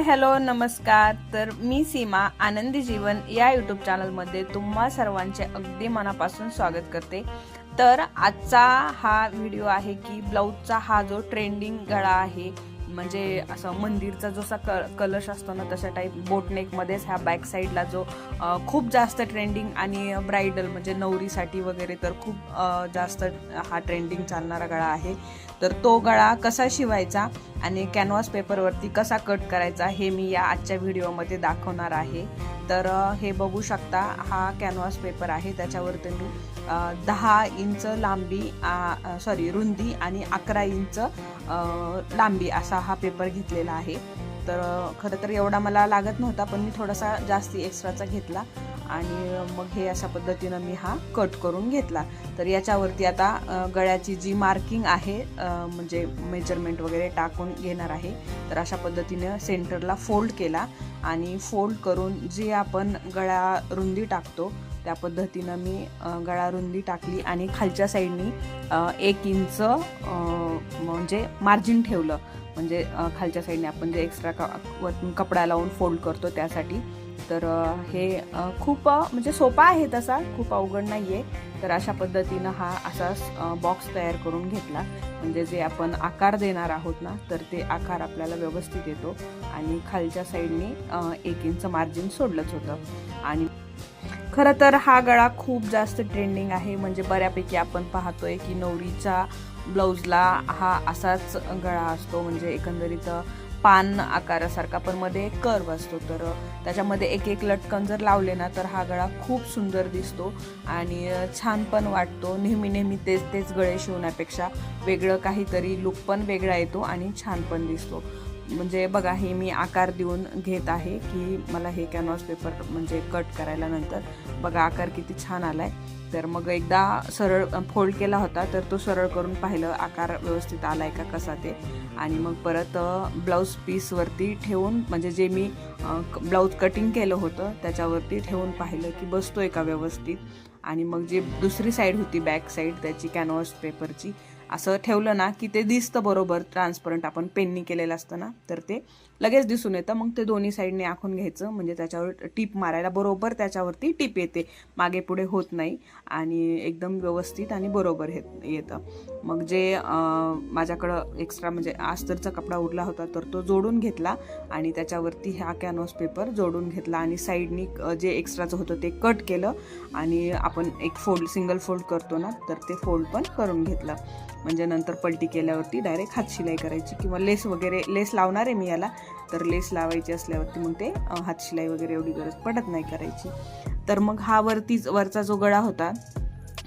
Hi hello नमस्कार. तर मी सीमा आनंदी जीवन या यूट्यूब चॅनलमध्ये तुम्हा सर्वांचे अगदी मनापासून स्वागत करते. तर आजचा हा व्हिडिओ आहे की ब्लाऊजचा हा जो ट्रेंडिंग गळा आहे म्हणजे असं मंदिरचा जसा क कलश असतो ना तशा टाईप बोटनेकमध्येच ह्या बॅक साईडला जो खूप जास्त ट्रेंडिंग आणि ब्रायडल म्हणजे नवरीसाठी वगैरे तर खूप जास्त हा ट्रेंडिंग चालणारा गळा आहे. तर तो गळा कसा शिवायचा आणि कॅनव्हास पेपरवरती कसा कट करायचा हे मी या आजच्या व्हिडिओमध्ये दाखवणार आहे. तर हे बघू शकता हा कॅनव्हास पेपर आहे. त्याच्यावरती तुम्ही दहा इंच लांबी सॉरी रुंदी आणि अकरा इंच लांबी असा हा पेपर घेतलेला आहे. तर खरं तर एवढा मला लागत नव्हता पण मी थोडासा जास्ती एक्स्ट्राचा घेतला. आणि मग हे अशा पद्धतीनं मी हा कट करून घेतला. तर याच्यावरती आता गळ्याची जी मार्किंग आहे म्हणजे मेजरमेंट वगैरे टाकून घेणार आहे. तर अशा पद्धतीनं सेंटरला फोल्ड केला आणि फोल्ड करून जी आपण गळा रुंदी टाकतो त्या पद्धतीनं मी गळा रुंदी टाकली आणि खालच्या साईडनी एक इंच म्हणजे मार्जिन ठेवलं. म्हणजे खालच्या साईडने आपण जे एक्स्ट्रा क कपडा लावून फोल्ड करतो त्यासाठी. तर हे खूप म्हणजे सोपा आहे तसा खूप अवघड नाही आहे तर अशा पद्धतीनं हा असा बॉक्स तयार करून घेतला. म्हणजे जे आपण आकार देणार आहोत ना तर ते आकार आपल्याला व्यवस्थित येतो. आणि खालच्या साईडनी एक इंच मार्जिन सोडलंच होतं. आणि खरं तर हा गळा खूप जास्त ट्रेंडिंग आहे. म्हणजे बऱ्यापैकी आपण पाहतोय की नवरीच्या ब्लाऊजला हा असाच गळा असतो. म्हणजे एकंदरीत पान आकारासारखा पण मध्ये एक कर्व असतो. तर त्याच्यामध्ये एक एक लटकन जर लावले ना तर हा गळा खूप सुंदर दिसतो आणि छान पण वाटतो. नेहमी नेहमी तेच तेच गळे शिवण्यापेक्षा वेगळं काहीतरी लुक पण वेगळा येतो आणि छान पण दिसतो. म्हणजे बघा हे मी आकार देऊन घेत आहे की मला हे कॅनव्हास पेपर म्हणजे कट करायला नंतर. बघा आकार किती छान आला आहे तर मग एकदा सरळ फोल्ड केला होता तर तो सरळ करून पाहिलं आकार व्यवस्थित आला आहे का कसा ते. आणि मग परत ब्लाऊज पीसवरती ठेवून म्हणजे जे मी ब्लाऊज कटिंग केलं होतं त्याच्यावरती ठेवून पाहिलं की बसतो आहे का व्यवस्थित. आणि मग जी दुसरी साईड होती बॅक साईड त्याची कॅनव्हास पेपरची असं ठेवलं ना की ते दिसतं बरोबर ट्रान्सपरंट आपण पेननी केलेलं असतं ना तर ते लगेच दिसून येतं. मग ते दोन्ही साईडने आखून घ्यायचं. म्हणजे त्याच्यावर टीप मारायला बरोबर त्याच्यावरती टीप येते. मागे पुढे होत नाही. आणि एकदम व्यवस्थित आणि बरोबर हे येतं. मग जे माझ्याकडं एक्स्ट्रा म्हणजे आस्तरचा कपडा उरला होता तर तो जोडून घेतला. आणि त्याच्यावरती हा कॅनव्हास पेपर जोडून घेतला. आणि साईडनी जे एक्स्ट्राचं होतं ते कट केलं. आणि आपण एक फोल्ड सिंगल फोल्ड करतो ना तर ते फोल्ड पण करून घेतलं. म्हणजे नंतर पलटी केल्यावरती डायरेक्ट हात शिलाई करायची. किंवा लेस वगैरे लेस लावणार आहे मी याला. तर लेस लावायची असल्यावरती मग ते हातशिलाई वगैरे एवढी गरज पडत नाही करायची. तर मग हा वरतीच वरचा जो गळा होता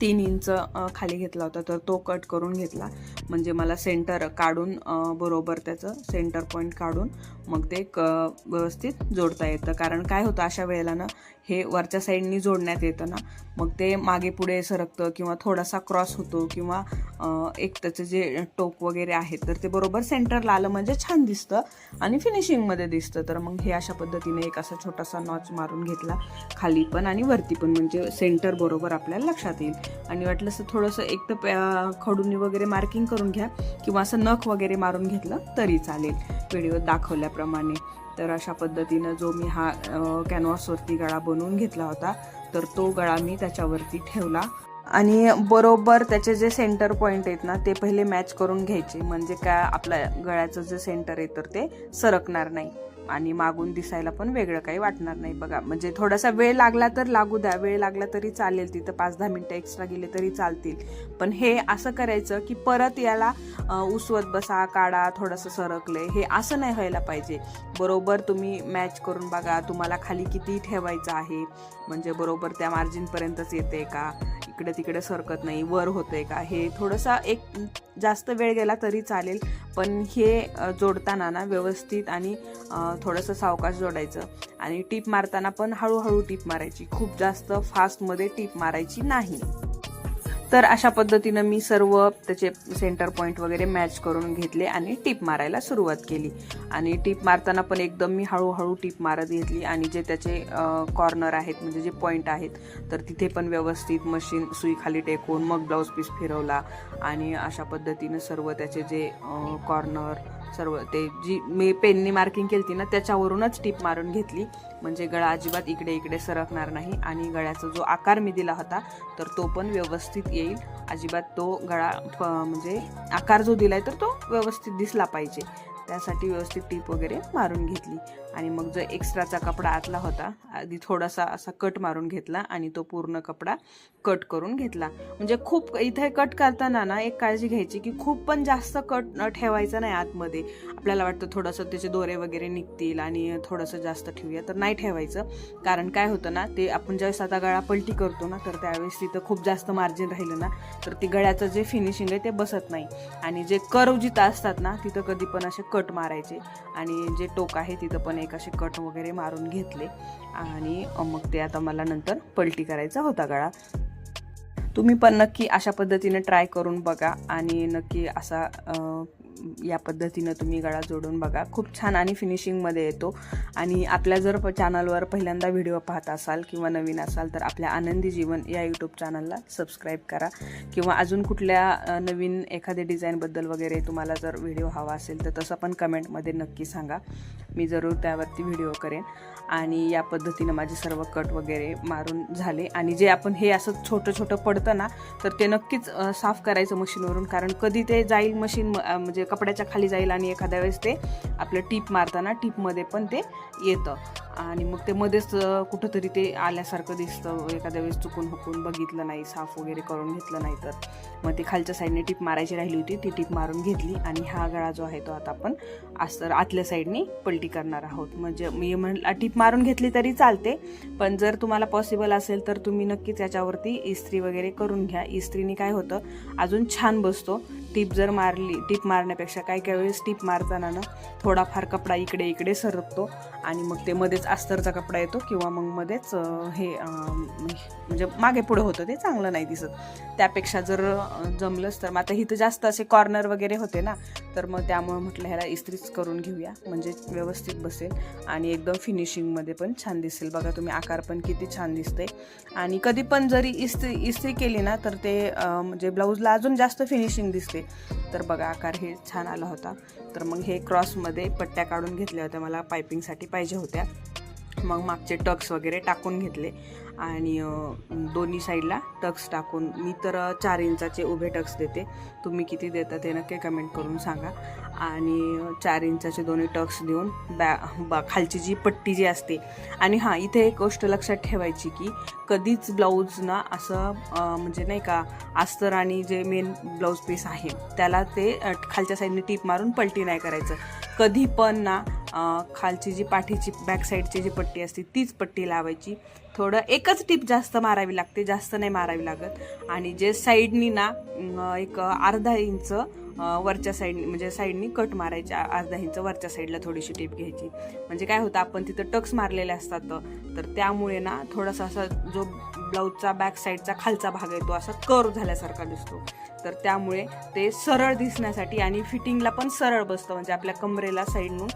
तीन इंच खाली घेतला होता तर तो कट करून घेतला. म्हणजे मला सेंटर काढून बरोबर त्याचं सेंटर पॉईंट काढून मग ते क व्यवस्थित जोडता येतं. कारण काय होतं अशा वेळेला ना हे वरच्या साईडनी जोडण्यात येतं ना मग ते मागे पुढे सरकतं किंवा थोडासा क्रॉस होतो किंवा एक त्याचं जे टोक वगैरे आहे तर ते बरोबर सेंटरला आलं म्हणजे छान दिसतं आणि फिनिशिंगमध्ये दिसतं. तर मग हे अशा पद्धतीने एक असा छोटासा नॉच मारून घेतला खाली पण आणि वरती पण म्हणजे सेंटर बरोबर आपल्याला लक्षात येईल. आणि वाटलं असं थोडंसं एक तर प्या- खडूनी वगैरे मार्किंग करून घ्या किंवा असं नख वगैरे मारून घेतलं तरी चालेल. व्हिडिओ दाखवल्याप्रमाणे. तर अशा पद्धतीनं जो मी हा कॅनव्हासवरती गळा बनवून घेतला होता तर तो गळा मी त्याच्यावरती ठेवला. आणि बरोबर त्याचे जे सेंटर पॉईंट आहेत ना ते पहिले मॅच करून घ्यायचे. म्हणजे काय आपल्या गळ्याचं जे सेंटर आहे तर ते सरकणार नाही. आणि मागून दिसायला पण वेगळं काही वाटणार नाही. बघा म्हणजे थोडासा वेळ लागला तर लागू द्या वेळ लागला तरी चालेल. तिथं पाच दहा मिनटं एक्स्ट्रा गेले तरी चालतील. पण हे असं करायचं की परत याला उसवत बसा काढा थोडंसं सरकले. हे असं नाही व्हायला पाहिजे. बरोबर तुम्ही मॅच करून बघा तुम्हाला खाली किती ठेवायचं आहे. म्हणजे बरोबर त्या मार्जिनपर्यंतच येते का? इकडे तिकडे सरकत नाही वर होतंय का? हे थोडंसं एक जास्त वेळ गेला तरी चालेल पण हे जोडताना ना व्यवस्थित आणि थोडंसं सावकाश जोडायचं. आणि टीप मारताना पण हळूहळू टीप मारायची. खूप जास्त फास्टमध्ये टीप मारायची नाही. तर अशा पद्धतीनं मी सर्व त्याचे सेंटर पॉईंट वगैरे मॅच करून घेतले आणि टीप मारायला सुरुवात केली. आणि टीप मारताना पण एकदम मी हळूहळू टीप मारत घेतली आणि जे त्याचे कॉर्नर आहेत म्हणजे जे पॉईंट आहेत तर तिथे पण व्यवस्थित मशीन सुई खाली टेकून मग ब्लाऊज पीस फिरवला. आणि अशा पद्धतीनं सर्व त्याचे जे कॉर्नर सर्व ते जी मी पेननी मार्किंग केली ना त्याच्यावरूनच टीप मारून घेतली. म्हणजे गळा अजिबात इकडे इकडे सरकणार नाही आणि गळ्याचा जो आकार मी दिला होता तर तो पण व्यवस्थित येईल. अजिबात तो गळा म्हणजे आकार जो दिला आहे तर तो व्यवस्थित दिसला पाहिजे. त्यासाठी व्यवस्थित टीप वगैरे मारून घेतली. आणि मग जो एक्स्ट्राचा कपडा आतला होता आधी थोडासा असा कट मारून घेतला आणि तो पूर्ण कपडा कट करून घेतला. म्हणजे खूप इथे कट करताना ना एक काळजी घ्यायची की खूप पण जास्त कट न ठेवायचा नाही आतमध्ये. आपल्याला वाटतं थोडंसं त्याचे दोरे वगैरे निघतील आणि थोडंसं जास्त ठेवूया तर नाही ठेवायचं. कारण काय होतं ना ते आपण ज्यावेळेस आता गळा पलटी करतो ना तर त्यावेळेस तिथं खूप जास्त मार्जिन राहिलं ना तर ती गळ्याचं जे फिनिशिंग आहे ते बसत नाही. आणि जे कर्व जिथं असतात ना तिथं कधी पण असे कट मारायचे. आणि जे टोक आहे तिथं पण एक असे कट वगैरे मारून घेतले. आणि मग ते आता मला नंतर पलटी करायचा होता गळा. तुम्ही पण नक्की अशा पद्धतीने ट्राय करून बघा आणि नक्की असा या पद्धतीनं तुम्ही गळा जोडून बघा. खूप छान आणि फिनिशिंगमध्ये येतो. आणि आपल्या जर चॅनलवर पहिल्यांदा व्हिडिओ पाहत असाल किंवा नवीन असाल तर आपल्या आनंदी जीवन या यूट्यूब चॅनलला सबस्क्राईब करा. किंवा अजून कुठल्या नवीन एखाद्या डिझाईनबद्दल वगैरे तुम्हाला जर व्हिडिओ हवा असेल तर तसं पण कमेंटमध्ये नक्की सांगा. मी जरूर त्यावरती व्हिडिओ करेन. आणि या पद्धतीनं माझे सर्व कट वगैरे मारून झाले. आणि जे आपण हे असं छोटं छोटं पडतं ना तर ते नक्कीच साफ करायचं मशीनवरून. कारण कधी ते जाईल मशीन म्हणजे कपड्याच्या खाली जाईल आणि एखाद्या वेळेस ते आपलं टीप मारताना टीपमध्ये पण ते येतं. आणि मग ते मध्येच कुठंतरी ते आल्यासारखं दिसतं. एखाद्या वेळेस चुकून हुकून बघितलं नाही साफ वगैरे करून घेतलं नाही तर. मग ते खालच्या साईडने टीप मारायची राहिली होती. ती टीप मारून घेतली आणि हा गळा जो आहे तो आता आपण अस्तर आतल्या साईडने पलटी करणार आहोत. म्हणजे मी म्हणलं टीप मारून घेतली तरी चालते. पण जर तुम्हाला पॉसिबल असेल तर तुम्ही नक्कीच याच्यावरती इस्त्री वगैरे करून घ्या. इस्त्रीने काय होतं अजून छान बसतो. टीप जर मारली टीप मारण्यापेक्षा काही काही वेळेस टीप मारताना ना थोडाफार कपडा इकडे इकडे सरकतो आणि मग ते मध्येच अस्तरचा कपडा येतो किंवा मग मध्येच हे म्हणजे मागे पुढे होतं ते चांगलं नाही दिसत. त्यापेक्षा जर जमलंच तर मग आता इथं जास्त असे कॉर्नर वगैरे होते ना तर मग त्यामुळे म्हटलं ह्याला इस्त्रीच करून घेऊया म्हणजे व्यवस्थित बसेल आणि एकदम फिनिशिंगमध्ये पण छान दिसेल. बघा तुम्ही आकार पण किती छान दिसते आणि कधी पण जरी इस्त्री इस्त्री केली ना तर ते म्हणजे ब्लाऊजला अजून जास्त फिनिशिंग दिसते. तर बघा आकार हे छान आला होता. तर मग हे क्रॉसमध्ये पट्ट्या काढून घेतल्या होत्या. मला पायपिंगसाठी पाहिजे होत्या. मग मागचे टक्स वगैरे टाकून घेतले. आणि दोन्ही साईडला टक्स टाकून मी तर चार इंचाचे उभे टक्स देते. तुम्ही किती देता ते नक्की कमेंट करून सांगा. आणि चार इंचाचे दोन्ही टक्स देऊन बॅ बा खालची जी पट्टी जी असते. आणि हां इथे एक गोष्ट लक्षात ठेवायची की कधीच ब्लाऊज ना असं म्हणजे नाही का अस्तर आणि जे मेन ब्लाऊज पीस आहे त्याला ते खालच्या साईडने टीप मारून पलटी नाही करायचं. कधी पण ना खालची जी पाठीची बॅक साईडची जी पट्टी असते तीच पट्टी लावायची. थोडं एकच टीप जास्त मारावी लागते जास्त नाही मारावी लागत. आणि जे साईडनी ना एक अर्धा इंच वरच्या साईड म्हणजे साईडनी कट मारायची अर्धा इंच वरच्या साईडला थोडीशी टीप घ्यायची. म्हणजे काय होतं आपण तिथं टक्स मारलेले असतात तर- तर त्यामुळे ना थोडासा असा जो ब्लाऊजचा बॅक साईडचा खालचा भाग येतो असा कर्व झाल्यासारखा दिसतो. तर त्यामुळे ते सरळ दिसण्यासाठी आणि फिटिंगला पण सरळ बसतं म्हणजे आपल्या कमरेला साईडनं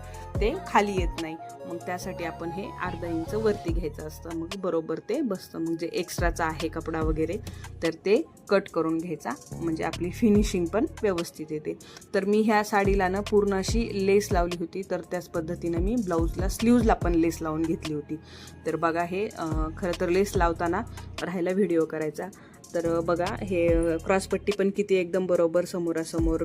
ते खाली येत नाही. मग त्यासाठी आपण हे अर्धा इंच वरती घ्यायचं असतं मग बरोबर ते बसतं. मग जे एक्स्ट्राचा आहे कपडा वगैरे तर ते कट करून घ्यायचा म्हणजे आपली फिनिशिंग पण व्यवस्थित येते. तर मी ह्या साडीला ना पूर्ण अशी लेस लावली होती तर त्याच पद्धतीनं मी ब्लाऊजला स्लीव्जला पण लेस लावून घेतली होती. तर बघा हे खरं तर लेस लावताना राहायला व्हिडिओ करायचा. तर बघा हे क्रॉसपट्टी पण किती एकदम बरोबर समोरासमोर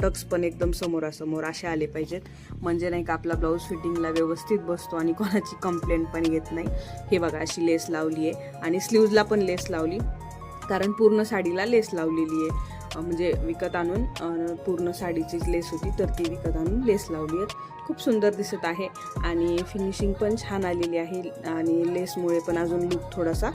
टक्स पण एकदम समोरासमोर असे आले पाहिजेत. म्हणजे नाही का आपला ब्लाऊज फिटिंगला व्यवस्थित बसतो आणि कोणाची कंप्लेंट पण येत नाही. हे बघा अशी लेस लावली आहे. आणि स्लीव्जला पण लेस लावली. कारण पूर्ण साडीला लेस लावलेली आहे. म्हणजे विकत आणून पूर्ण साडीचीच लेस होती तर ती विकत आणून लेस लावली आहे खूप सुंदर दिसत आहे आणि फिनिशिंग पण छान आलेली आहे आणि लेसमुळे पण अजून लुक थोडासा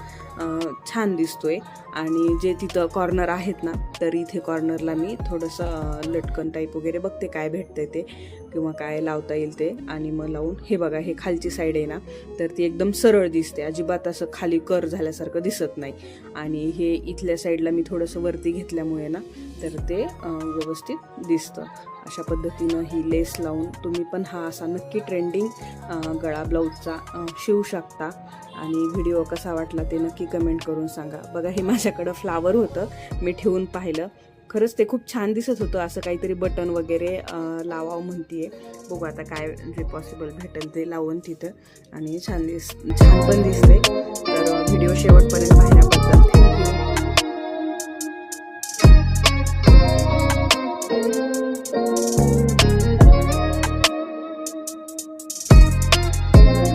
छान दिसतोय. आणि जे तिथं कॉर्नर आहेत ना तर इथे कॉर्नरला मी थोडंसं लटकन टाईप वगैरे बघते काय भेटतंय ते. किंवा काय लावता येईल ते आणि मग लावून हे बघा हे खालची साईड आहे ना तर ती एकदम सरळ दिसते. अजिबात असं खाली कर झाल्यासारखं दिसत नाही. आणि हे इथल्या साईडला मी थोडंसं वरती घेतल्यामुळे ना तर ते व्यवस्थित दिसतं. अशा पद्धतीनं ही लेस लावून तुम्ही पण हा असा नक्की ट्रेंडिंग गळा ब्लाऊजचा शिवू शकता. आणि व्हिडिओ कसा वाटला ते नक्की कमेंट करून सांगा. बघा हे माझ्याकडं फ्लावर होतं. मी ठेवून पाहिलं. खरंच ते खूप छान दिसत होतं असं काहीतरी बटन वगैरे लावावं म्हणतीये. बघू आता काय जे पॉसिबल भेटेल ते लावून तिथं. आणि छान दिस छान पण दिसते तर व्हिडिओ शेवटपर्यंत